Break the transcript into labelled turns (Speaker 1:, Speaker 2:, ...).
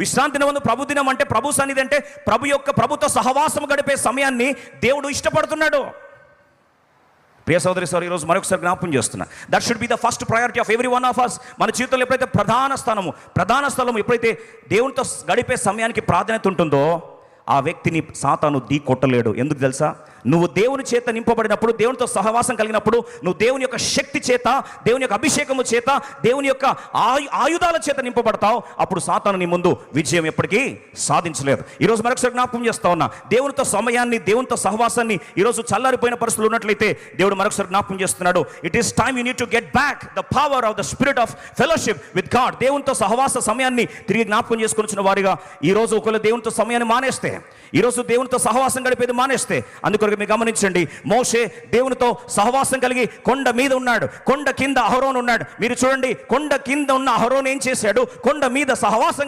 Speaker 1: విశ్రాంతి దినమందు ప్రభు దినం అంటే ప్రభు సన్నిధి అంటే ప్రభు యొక్క ప్రభుతో సహవాసం గడిపే సమయాన్ని దేవుడు ఇష్టపడుతున్నాడు. ప్రియ సోదరి సార్ ఈరోజు మరొకసారి జ్ఞాపం చేస్తున్నా. That should be the first priority of every one of us మన జీవితంలో ఎప్పుడైతే ప్రధాన స్థానము ప్రధాన స్థలము ఎప్పుడైతే దేవునితో గడిపే సమయానికి ప్రాధాన్యత ఉంటుందో ఆ వ్యక్తిని సాతాను దీ కొట్టలేడు. ఎందుకు తెలుసా? నువ్వు దేవుని చేత నింపబడినప్పుడు దేవునితో సహవాసం కలిగినప్పుడు నువ్వు దేవుని యొక్క శక్తి చేత దేవుని యొక్క అభిషేకము చేత దేవుని యొక్క ఆయు ఆయుధాల చేత నింపబడతావు. అప్పుడు సాతాను నీ ముందు విజయం ఎప్పటికీ సాధించలేదు. ఈరోజు మరొకసారి జ్ఞాపకం చేస్తా ఉన్నా. దేవునితో సమయాన్ని దేవునితో సహవాసాన్ని ఈరోజు చల్లారిపోయిన పరిస్థితులు ఉన్నట్లయితే దేవుడు మరొకసారి జ్ఞాపకం చేస్తున్నాడు. It is time you need to get back the power of the spirit of fellowship with God దేవునితో సహవాస సమయాన్ని తిరిగి జ్ఞాపకం చేసుకొని వచ్చిన వారిగా ఈ రోజు ఒకవేళ దేవునితో సమయాన్ని మానేస్తే ఈరోజు దేవునితో సహవాసం గడిపేది మానేస్తే అందుకొరకు మీరు గమనించండి మోషే దేవునితో సహవాసం కలిగి కొండ మీద ఉన్నాడు కొండ కింద అహరోన్ ఉన్నాడు మీరు చూడండి కొండ కింద ఉన్న అహరోన్ ఏం చేశాడు? కొండ మీద సహవాసం